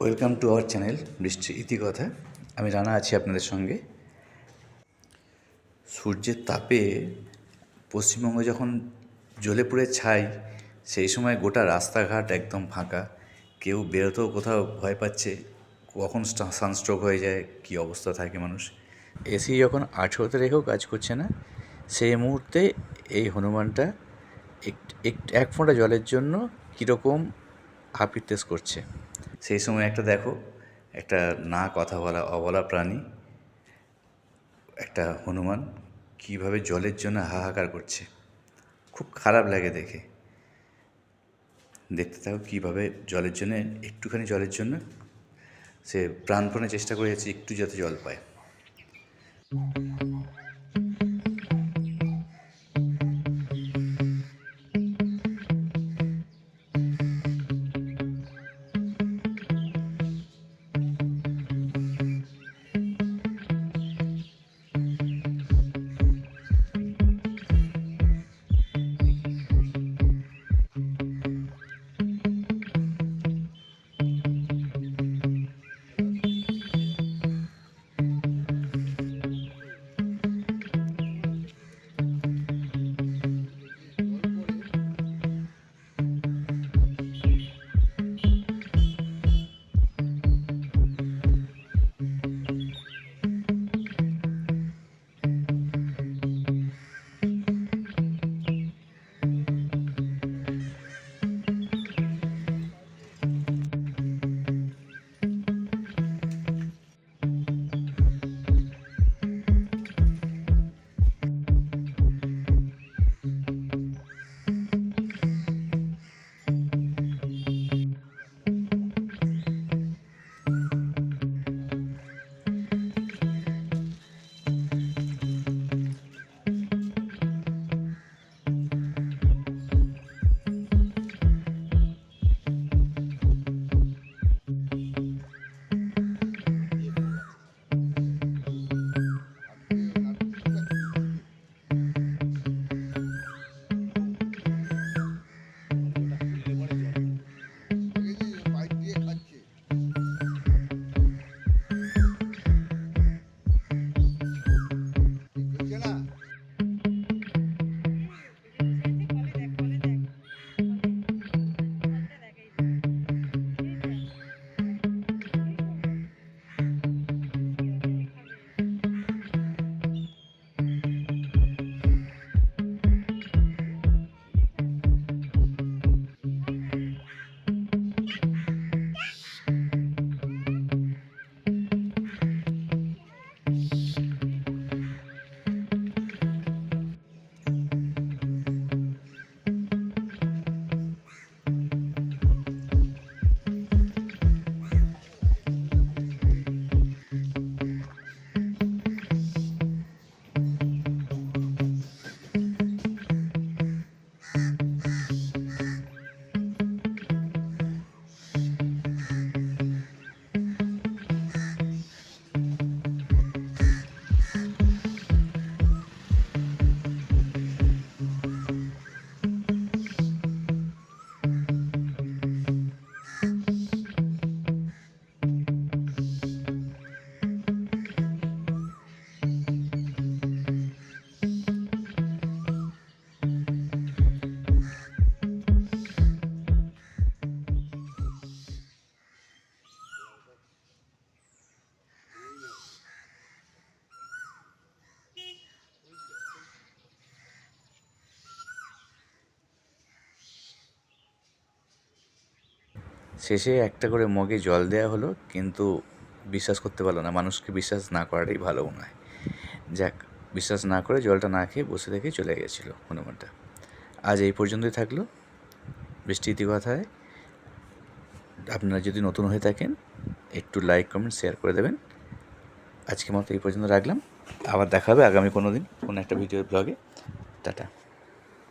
Welcome to our channel বৃষ্টির ইতিকথা আমি রানা আছি আপনাদের সঙ্গে। সূর্যের তাপে পশ্চিমবঙ্গ যখন জ্বলে পুড়ে ছাই, সেই সময় গোটা রাস্তাঘাট একদম ফাঁকা। কেউ বেরোতেও কোথাও ভয় পাচ্ছে, কখন সানস্ট্রোক হয়ে যায়, কী অবস্থা থাকে মানুষ। এসি যখন আঠেরোতে রেখেও কাজ করছে না, সেই মুহূর্তে এই হনুমানটা এক, এক- ফোঁটা জলের জন্য কীরকম হাপিত্তেস করছে। সেই সময় একটা দেখো, একটা না কথা বলা অবলা প্রাণী, একটা হনুমান কীভাবে জলের জন্য হাহাকার করছে। খুব খারাপ লাগে দেখে। দেখতে থাকো কীভাবে জলের জন্য, একটুখানি জলের জন্য সে প্রাণপণে চেষ্টা করে যাচ্ছে, একটু যাতে জল পায়। শেষে একটা করে মগে জল দেওয়া হলো, কিন্তু বিশ্বাস করতে পারল না। মানুষকে বিশ্বাস না করাটাই ভালো মনে হয়। যাক, বিশ্বাস না করে জলটা না খেয়ে বসে থেকে চলে গেছিল হনুমানটা। আজ এই পর্যন্তই থাকল। বৃষ্টি ইতিকথায়। আপনারা যদি নতুন হয়ে থাকেন, একটু লাইক কমেন্ট শেয়ার করে দেবেন। আজকে মতো এই পর্যন্ত রাখলাম। আবার দেখা হবে আগামী কোনো দিন, কোনো একটা ভিডিও ব্লগে টাটা।